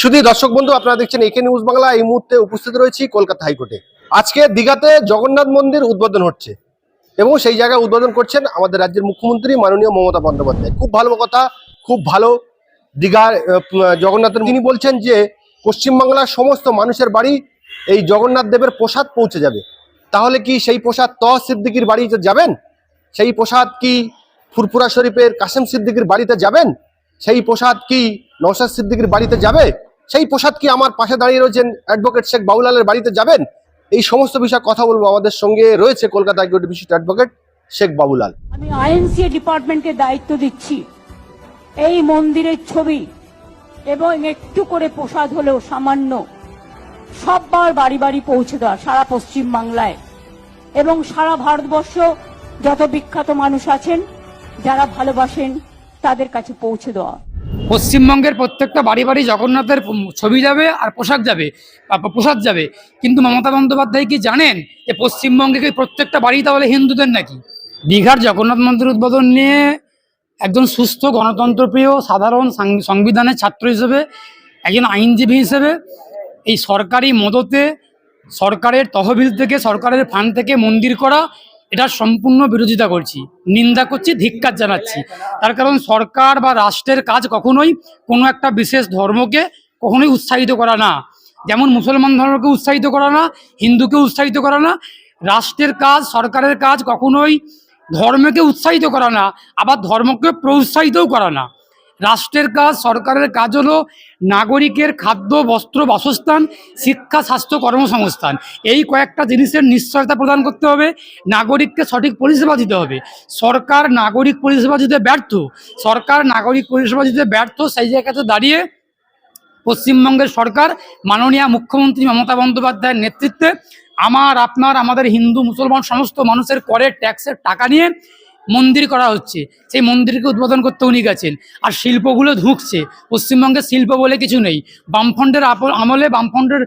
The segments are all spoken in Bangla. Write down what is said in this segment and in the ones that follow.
শুধু দর্শক বন্ধু, আপনারা দেখছেন একে নিউজ বাংলা। এই মুহূর্তে উপস্থিত রয়েছি কলকাতা হাইকোর্টে। আজকে দীঘাতে জগন্নাথ মন্দির উদ্বোধন হচ্ছে এবং সেই জায়গায় উদ্বোধন করছেন আমাদের রাজ্যের মুখ্যমন্ত্রী মাননীয় মমতা বন্দ্যোপাধ্যায়। খুব ভালো কথা, খুব ভালো দীঘার জগন্নাথের তিনি বলছেন যে পশ্চিমবাংলার সমস্ত মানুষের বাড়ি এই জগন্নাথ দেবের প্রসাদ পৌঁছে যাবে। তাহলে কি সেই প্রসাদ তহ সিদ্দিকির বাড়িতে যাবেন? সেই প্রসাদ কি ফুরফুরা শরীফের কাসেম সিদ্দিকির বাড়িতে যাবেন? সেই প্রসাদ কি নৌসাদ সিদ্দিকির বাড়িতে যাবে? সেই প্রসাদ কি আমার পাশে দাঁড়িয়ে রয়েছেন অ্যাডভোকেট শেখ বাউলালের বাড়িতে যাবেন? এই সমস্ত বিষয়ে কথা বলব আমাদের সঙ্গে রয়েছে কলকাতা হাইকোর্টের বিশিষ্ট অ্যাডভোকেট শেখ বাবুলাল। আমি আইএনসি ডিপার্টমেন্টকে দায়িত্ব দিচ্ছি। এই মন্দিরের ছবি এবং একটু করে প্রসাদ হলেও সামান্য। সববার বাড়ি বাড়ি পৌঁছে দেওয়া সারা পশ্চিম বাংলায়। এবং সারা ভারতবর্ষ যত বিখ্যাত মানুষ আছেন, যারা ভালোবাসেন, তাদের কাছে পৌঁছে দেওয়া। পশ্চিমবঙ্গের প্রত্যেকটা বাড়ি বাড়ি জগন্নাথের ছবি যাবে আর পোশাক যাবে প্রসাদ যাবে। কিন্তু মমতা বন্দ্যোপাধ্যায় কি জানেন যে পশ্চিমবঙ্গে কি প্রত্যেকটা বাড়ি তাহলে হিন্দুদের নাকি? দীঘার জগন্নাথ মন্দির উদ্বোধন নিয়ে একজন সুস্থ, গণতন্ত্রপ্রিয়, সাধারণ সংবিধানের ছাত্র হিসেবে, একজন আইনজীবী হিসেবে এই সরকারি মদতে সরকারের তহবিল থেকে, সরকারের ফান্ড থেকে মন্দির করা এটার সম্পূর্ণ বিরোধিতা করছি, নিন্দা করছি, ধিক্কার জানাচ্ছি। তার কারণ সরকার বা রাষ্ট্রের কাজ কখনোই কোনো একটা বিশেষ ধর্মকে কখনোই উৎসাহিত করা না। যেমন মুসলমান ধর্মকে উৎসাহিত করা না, হিন্দুকে উৎসাহিত করা না, রাষ্ট্রের কাজ, সরকারের কাজ কখনোই ধর্মকে উৎসাহিত করা না, আবার ধর্মকে প্রোৎসাহিতও করা না। রাষ্ট্রের কাজ, সরকারের কাজ হলো নাগরিকের খাদ্য, বস্ত্র, বাসস্থান, শিক্ষা, স্বাস্থ্য, কর্মসংস্থান। এই কয়েকটা জিনিসের নিশ্চয়তা প্রদান করতে হবে, নাগরিককে সঠিক পরিষেবা দিতে হবে। সরকার নাগরিক পরিষেবা দিতে ব্যর্থ। সরকার নাগরিক পরিষেবা দিতে ব্যর্থ, সেই জায়গাতে দাঁড়িয়ে পশ্চিমবঙ্গের সরকার, মাননীয় মুখ্যমন্ত্রী মমতা বন্দ্যোপাধ্যায়ের নেতৃত্বে আমার, আপনার, আমাদের হিন্দু, মুসলমান, সমস্ত মানুষের করের ট্যাক্সের টাকা নিয়ে মন্দির করা হচ্ছে। সেই মন্দিরকে উদ্বোধন করতে উনি গেছেন। আর শিল্পগুলো ঢুকছে পশ্চিমবঙ্গে শিল্প বলে কিছু নেই। বামফ্রন্টের আমলে বামফ্রন্টের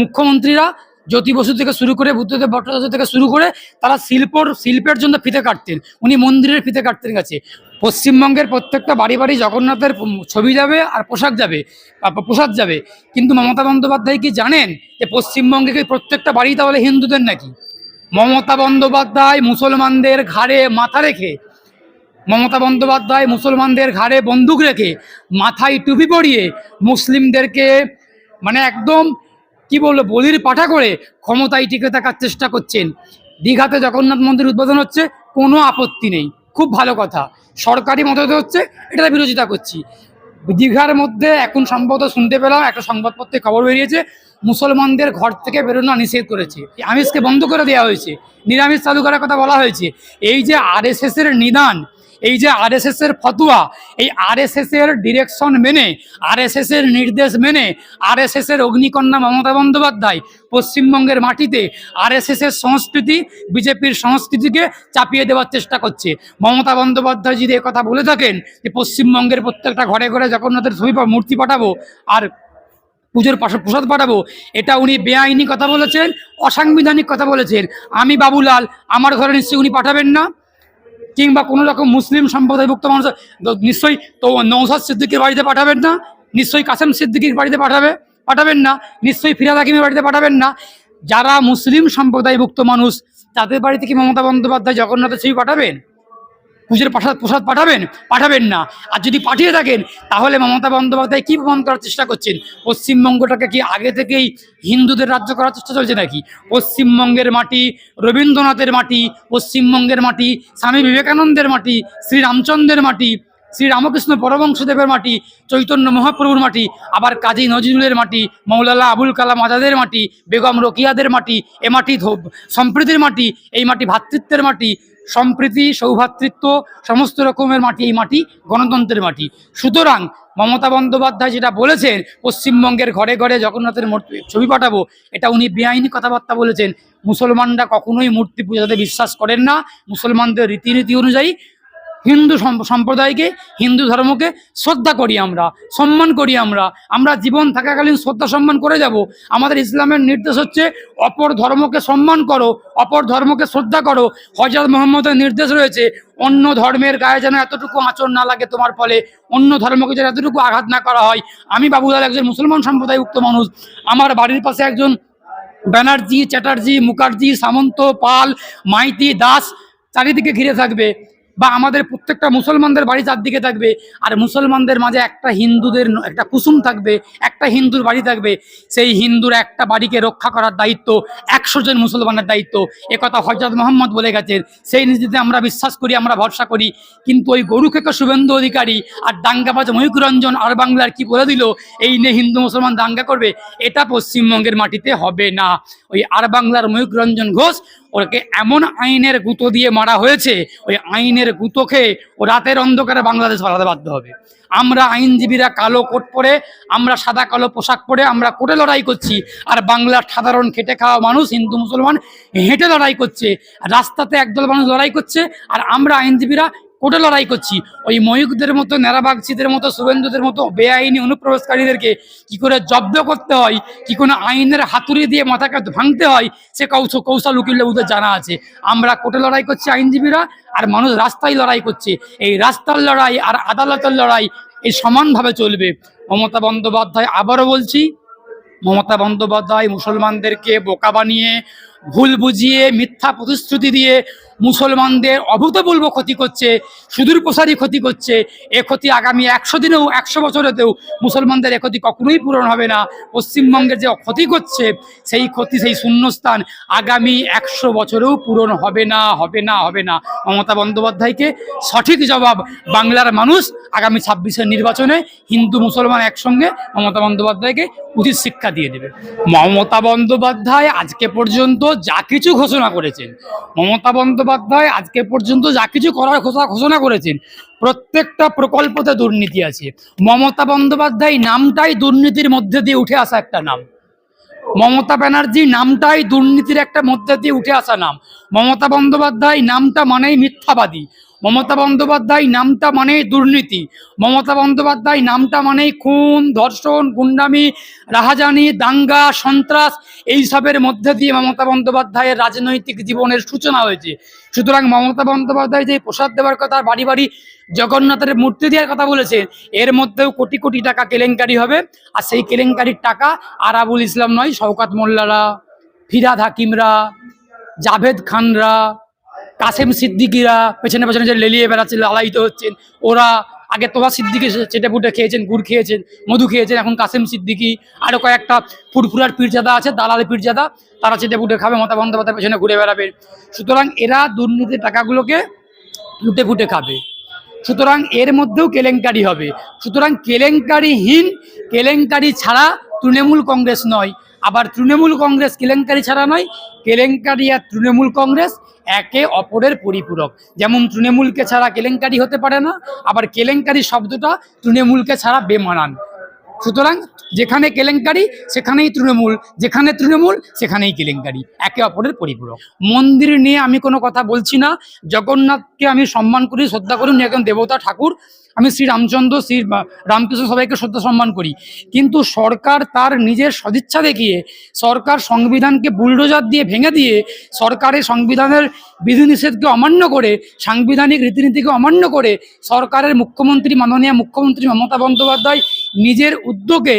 মুখ্যমন্ত্রীরা, জ্যোতি বসু থেকে শুরু করে বুদ্ধদেব ভট্টাচার্য থেকে শুরু করে তারা শিল্পর শিল্পের জন্য ফিতে কাটতেন। উনি মন্দিরের ফিতে কাটতেন গেছে। পশ্চিমবঙ্গের প্রত্যেকটা বাড়ি বাড়ি জগন্নাথের ছবি যাবে আর পোশাক যাবে। প্রসাদ যাবে। কিন্তু মমতা বন্দ্যোপাধ্যায় কি জানেন যে পশ্চিমবঙ্গে কি প্রত্যেকটা বাড়ি তাহলে হিন্দুদের নাকি? মমতা বন্দ্যোপাধ্যায় মুসলমানদের ঘাড়ে মাথা রেখে, মমতা বন্দ্যোপাধ্যায় মুসলমানদের ঘাড়ে বন্দুক রেখে মাথায় টুপি পরিয়ে মুসলিমদেরকে মানে একদম, কি বলব, বলির পাঠা করে ক্ষমতায় টিকে থাকার চেষ্টা করছেন। দীঘাতে জগন্নাথ মন্দির উদ্বোধন হচ্ছে, কোনো আপত্তি নেই। খুব ভালো কথা। সরকারি মদতে হচ্ছে, এটা বিরোধিতা করছি। দীঘার মধ্যে এখন সম্ভবত শুনতে পেলাম, একটা সংবাদপত্রে খবর বেরিয়েছে, মুসলমানদের ঘর থেকে বেরোনো নিষেধ করেছে। আমিষকে বন্ধ করে দেওয়া হয়েছে। নিরামিষ চালু করার কথা বলা হয়েছে। এই যে আর এর নিদান এই যে আরএসএস এর ফতুয়া, এই আরএসএস এর ডিরেকশন মেনে আরএসএস এর নির্দেশ মেনে আরএসএস এর অগ্নিকন্যা মমতা বন্দ্যোপাধ্যায় পশ্চিমবঙ্গের মাটিতে আরএসএস এর সংস্কৃতি, বিজেপির সংস্কৃতিকে চাপিয়ে দেওয়ার চেষ্টা করছে। মমতা বন্দ্যোপাধ্যায় যদি কথা বলে থাকেন যে পশ্চিমবঙ্গের প্রত্যেকটা ঘরে ঘরে জগন্নাথের ছবি মূর্তি পাঠাবো আর পুজোর প্রসাদ পাঠাবো, এটা উনি বেআইনি কথা বলেছেন, অসাংবিধানিক কথা বলেছেন। আমি বাবুলাল, আমার ঘরে নিশ্চয়ই উনি পাঠাবেন না। কিংবা কোনো রকম মুসলিম সম্প্রদায়ভুক্ত মানুষ নিশ্চয়ই তো নৌসাদ সিদ্দিকির বাড়িতে পাঠাবেন না, নিশ্চয়ই কাসেম সিদ্দিকির বাড়িতে পাঠাবে, পাঠাবেন না, নিশ্চয়ই ফিরাদ হাকিমের বাড়িতে পাঠাবেন না। যারা মুসলিম সম্প্রদায়ভুক্ত মানুষ, তাদের বাড়িতে কি মমতা বন্দ্যোপাধ্যায় জগন্নাথের ছবি পাঠাবেন? পুজোর প্রসাদ প্রসাদ পাঠাবেন? পাঠাবেন না। আর যদি পাঠিয়ে থাকেন, তাহলে মমতা বন্দ্যোপাধ্যায় কী প্রমাণ করার চেষ্টা করছেন? পশ্চিমবঙ্গটাকে কি আগে থেকেই হিন্দুদের রাজ্য করার চেষ্টা চলছে নাকি? পশ্চিমবঙ্গের মাটি রবীন্দ্রনাথের মাটি, পশ্চিমবঙ্গের মাটি, স্বামী বিবেকানন্দের মাটি শ্রী রামচন্দ্রের মাটি শ্রী রামকৃষ্ণ পরবংশদেবের মাটি, চৈতন্য মহাপ্রভুর মাটি, আবার কাজী নজরুলের মাটি মৌলালা আবুল কালাম আজাদের মাটি, বেগম রকিয়াদের মাটি, এ মাটি সম্প্রীতির মাটি, এই মাটি ভ্রাতৃত্বের মাটি সম্প্রীতি সৌভ্রাতৃত্ব সমস্ত রকমের মাটি, এই মাটি গণতন্ত্রের মাটি। সুতরাং মমতা বন্দ্যোপাধ্যায় যেটা বলেছেন, পশ্চিমবঙ্গের ঘরে ঘরে জগন্নাথের ছবি পাঠাবো, এটা উনি বেআইনি কথাবার্তা বলেছেন। মুসলমানরা কখনোই মূর্তি পূজাতে বিশ্বাস করেন না। মুসলমানদের রীতিনীতি অনুযায়ী হিন্দু সম- সম্প্রদায়কে, হিন্দু ধর্মকে শ্রদ্ধা করি আমরা, সম্মান করি আমরা। আমরা জীবন থাকাকালীন শ্রদ্ধা সম্মান করে যাব। আমাদের ইসলামের নির্দেশ হচ্ছে, অপর ধর্মকে সম্মান করো, অপর ধর্মকে শ্রদ্ধা করো। হজরত মোহাম্মদের নির্দেশ রয়েছে, অন্য ধর্মের গায়ে যেন এতটুকু আচরণ না লাগে তোমার ফলে, অন্য ধর্মকে যেন এতটুকু আঘাত না করা হয়। আমি বাবুলাল একজন মুসলমান সম্প্রদায় উক্ত মানুষ। আমার বাড়ির পাশে একজন ব্যানার্জি, চ্যাটার্জি, মুখার্জি, সামন্ত পাল, মাইতি দাস চারিদিকে ঘিরে থাকবে। বা আমাদের প্রত্যেকটা মুসলমানদের বাড়ি চারদিকে থাকবে, আর মুসলমানদের মাঝে একটা হিন্দুদের একটা কুসুম থাকবে, একটা হিন্দুর বাড়ি থাকবে। সেই হিন্দুর একটা বাড়িকে রক্ষা করার দায়িত্ব একশো জন মুসলমানের দায়িত্ব। একথা হজরত মোহাম্মদ বলে গেছেন, সেই নীতিতে আমরা বিশ্বাস করি, আমরা ভরসা করি। কিন্তু ওই গরু খেকা শুভেন্দু অধিকারী আর দাঙ্গাবাজ মহিকুর রঞ্জন আর বাংলার কি বলে দিল? এই নিয়ে হিন্দু মুসলমান দাঙ্গা করবে, এটা পশ্চিমবঙ্গের মাটিতে হবে না। ওই আর বাংলার ময়ূকরঞ্জন ঘোষ ওকে এমন আইনের গুঁতো দিয়ে মারা হয়েছে, ওই আইনের গুঁতো খেয়ে ও রাতের অন্ধকারে বাংলাদেশ পালাতে বাধ্য হবে। আমরা আইনজীবীরা কালো কোট পরে, আমরা সাদা কালো পোশাক পরে, আমরা কোটে লড়াই করছি, আর বাংলার সাধারণ খেটে খাওয়া মানুষ, হিন্দু মুসলমান, হেঁটে লড়াই করছে। রাস্তাতে একদল মানুষ লড়াই করছে, আর আমরা আইনজীবীরা কোর্টে লড়াই করছি। ওই ময়ূকদের মতো নেরাবাগচিদের মতো, শুভেন্দুদের মতো বেআইনি অনুপ্রবেশকারীদেরকে কি করে জব্দ করতে হয়, কি কোনো আইনের হাতুড়ি দিয়ে মাথাকে ভাঙতে হয়, সে কৌশল কৌশল উকিল ওদের জানা আছে। আমরা কোর্টে লড়াই করছি আইনজীবীরা, আর মানুষ রাস্তায় লড়াই করছে। এই রাস্তার লড়াই আর আদালতের লড়াই এই সমানভাবে চলবে। মমতা বন্দ্যোপাধ্যায় আবারও বলছি, মমতা বন্দ্যোপাধ্যায় মুসলমানদেরকে বোকা বানিয়ে, ভুল বুঝিয়ে, মিথ্যা প্রতিশ্রুতি দিয়ে মুসলমানদের অভূতপূর্ব ক্ষতি করছে, সুদূর প্রসারী ক্ষতি করছে। এ ক্ষতি আগামী একশো দিনেও, একশো বছরেতেও মুসলমানদের এ ক্ষতি কখনোই পূরণ হবে না। পশ্চিমবঙ্গের যে ক্ষতি করছে, সেই ক্ষতি, সেই শূন্যস্থান আগামী একশো বছরেও পূরণ হবে না হবে না হবে না। মমতা বন্দ্যোপাধ্যায়কে সঠিক জবাব বাংলার মানুষ আগামী ছাব্বিশের নির্বাচনে হিন্দু মুসলমান একসঙ্গে মমতা বন্দ্যোপাধ্যায়কে উচিত শিক্ষা দিয়ে দেবে। মমতা বন্দ্যোপাধ্যায় আজকে পর্যন্ত যা কিছু ঘোষণা করেছেন, মমতা বন্দ্যোপাধ্যায় আজকে পর্যন্ত যা কিছু করার ঘোষণা ঘোষণা করেছেন, প্রত্যেকটা প্রকল্পতে দুর্নীতি আছে। মমতা বন্দ্যোপাধ্যায় নামটাই দুর্নীতির মধ্যে দিয়ে উঠে আসা একটা নাম। মমতা ব্যানার্জি নামটাই দুর্নীতির একটা মধ্যে দিয়ে উঠে আসা নাম। মমতা বন্দ্যোপাধ্যায় নামটা মানেই মিথ্যাবাদী। মমতা বন্দ্যোপাধ্যায় নামটা মানেই দুর্নীতি। মমতা বন্দ্যোপাধ্যায় নামটা মানেই খুন, ধর্ষণ, গুন্ডামি, রাহাজানি, দাঙ্গা, সন্ত্রাস এইসবের মধ্যে দিয়ে মমতা বন্দ্যোপাধ্যায়ের রাজনৈতিক জীবনের সূচনা হয়েছে। সুতরাং মমতা বন্দ্যোপাধ্যায় যে প্রসাদ দেওয়ার কথা, বাড়ি বাড়ি জগন্নাথের মূর্তি দেওয়ার কথা বলেছে এর মধ্যেও কোটি কোটি টাকা কেলেঙ্কারি হবে। আর সেই কেলেঙ্কারির টাকা আরাবুল ইসলাম নয়, শওকাত মোল্লারা, ফিরাদ হাকিমরা, জাভেদ খানরা কাসেম সিদ্দিকিরা পেছনে পেছনে যে লেলিয়ে বেড়াচ্ছে লালায়িত হচ্ছেন, ওরা আগে তোবা সিদ্দিকি চেটে পুটে খেয়েছেন, গুড় খেয়েছেন, মধু খেয়েছেন, এখন কাসেম সিদ্দিকি আরও কয়েকটা ফুরফুরার পীরজাদা আছে, দালাল পীরজাদা, তারা চেটে পুটে খাবে, মমতা বন্দ্যোপাধ্যায় পেছনে ঘুরে বেড়াবে। সুতরাং এরা দুর্নীতির টাকাগুলোকে লুটে ফুটে খাবে। সুতরাং এর মধ্যেও কেলেঙ্কারি হবে। সুতরাং কেলেঙ্কারিহীন, কেলেঙ্কারি ছাড়া তৃণমূল কংগ্রেস নয়। আবার তৃণমূল কংগ্রেস কেলেঙ্কারি ছাড়া নয়, কেলেঙ্কারি আর তৃণমূল কংগ্রেস একে অপরের পরিপূরক। যেমন তৃণমূলকে ছাড়া কেলেঙ্কারি হতে পারে না, আবার কেলেঙ্কারি শব্দটা তৃণমূলকে ছাড়া বেমানান। সুতরাং যেখানে কেলেঙ্কারি, সেখানেই তৃণমূল, যেখানে তৃণমূল, সেখানেই কেলেঙ্কারি, একে অপরের পরিপূরক। মন্দির নিয়ে আমি কোনো কথা বলছি না, জগন্নাথকে আমি সম্মান করি, শ্রদ্ধা করুন, একজন দেবতা ঠাকুর আমি শ্রী রামচন্দ্র, শ্রী রামকৃষ্ণ সবাইকে শ্রদ্ধা সম্মান করি। কিন্তু সরকার তার নিজের সদিচ্ছা দেখিয়ে, সরকার সংবিধানকে বুলডোজার দিয়ে ভেঙে দিয়ে, সরকারের সংবিধানের বিধিনিষেধকে অমান্য করে, সাংবিধানিক রীতিনীতিকে অমান্য করে, সরকারের মুখ্যমন্ত্রী, মাননীয় মুখ্যমন্ত্রী মমতা বন্দ্যোপাধ্যায় নিজের উদ্যোগে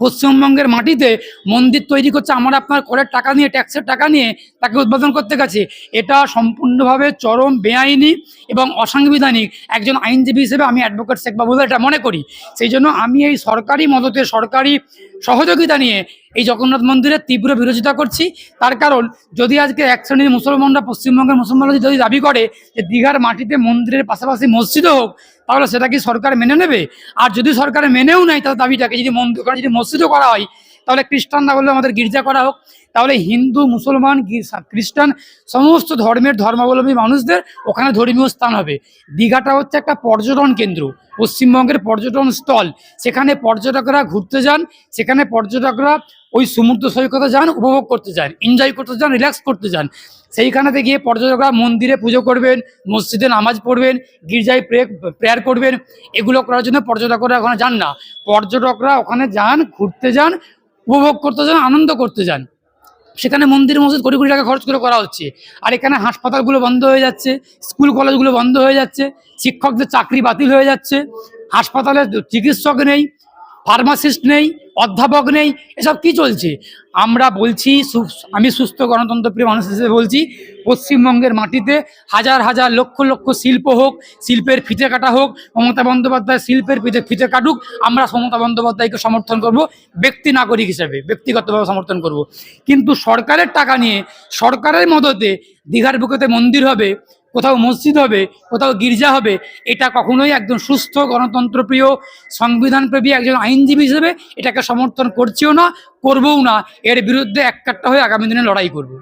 পশ্চিমবঙ্গের মাটিতে মন্দির তৈরি করছে, আমার আপনার করের টাকা নিয়ে, ট্যাক্সের টাকা নিয়ে তাকে উদ্বোধন করতে গেছে। এটা সম্পূর্ণভাবে চরম বেআইনি এবং অসাংবিধানিক। একজন আইনজীবী হিসেবে আমি অ্যাডভোকেট শেখ বাবুল এটা মনে করি। সেই জন্য আমি এই সরকারি মদতে সরকারি সহযোগিতা নিয়ে এই জগন্নাথ মন্দিরের তীব্র বিরোধিতা করছি। তার কারণ, যদি আজকে এক শ্রেণির মুসলমানরা পশ্চিমবঙ্গের মুসলমানরা যদি দাবি করে যে দীঘার মাটিতে মন্দিরের পাশাপাশি মসজিদও হোক, তাহলে সেটা কি সরকার মেনে নেবে? আর যদি সরকার মেনেও নেয় তার দাবিটাকে যদি মন্দির যদি মসজিদও করা হয়, তাহলে খ্রিস্টানরা বললে আমাদের গির্জা করা হোক। তাহলে হিন্দু, মুসলমান খ্রিস্টান, সমস্ত ধর্মের ধর্মাবলম্বী মানুষদের ওখানে ধর্মীয় স্থান হবে। দীঘাটা হচ্ছে একটা পর্যটন কেন্দ্র, পশ্চিমবঙ্গের পর্যটন স্থল। সেখানে পর্যটকরা ঘুরতে যান, সেখানে পর্যটকরা ওই সমুদ্র সৈকতে যান, উপভোগ করতে চান এনজয় করতে চান রিল্যাক্স করতে চান সেইখানেতে গিয়ে পর্যটকরা মন্দিরে পুজো করবেন, মসজিদে নামাজ পড়বেন, গির্জায় প্রে, প্রেয়ার করবেন। এগুলো করার জন্য পর্যটকরা ওখানে যান না। পর্যটকরা ওখানে যান, ঘুরতে যান, উপভোগ করতে যান, আনন্দ করতে যান। সেখানে মন্দির, মসজিদ কোটি কোটি টাকা খরচ করে করা হচ্ছে। আর এখানে হাসপাতালগুলো বন্ধ হয়ে যাচ্ছে, স্কুল, কলেজগুলো বন্ধ হয়ে যাচ্ছে, শিক্ষকদের চাকরি বাতিল হয়ে যাচ্ছে হাসপাতালে চিকিৎসক নেই। ফার্মাসিস্ট নেই, অধ্যাপক নেই, এসব কি চলছে? আমরা বলছি আমি সুস্থ গণতন্ত্রপ্রিয় মানুষ হিসেবে বলছি, পশ্চিমবঙ্গের মাটিতে হাজার হাজার লক্ষ লক্ষ শিল্প হোক, শিল্পের ফিতে কাটা হোক, মমতা বন্দ্যোপাধ্যায় শিল্পের ফিতে ফিতে কাটুক, আমরা মমতা বন্দ্যোপাধ্যায়কে সমর্থন করব, ব্যক্তি নাগরিক হিসেবে, ব্যক্তিগতভাবে সমর্থন করব। কিন্তু সরকারের টাকা নিয়ে, সরকারের মদতে দীঘার বুকেতে মন্দির হবে কোথাও মসজিদ হবে, কোথাও গির্জা হবে, এটা কখনোই একজন সুস্থ, গণতন্ত্রপ্রিয়, সংবিধানপ্রেমী একজন আইনজীবী হিসেবে এটাকে সমর্থন করছেও না, করবও না। এর বিরুদ্ধে এক হয়ে আগামী দিনে লড়াই করব।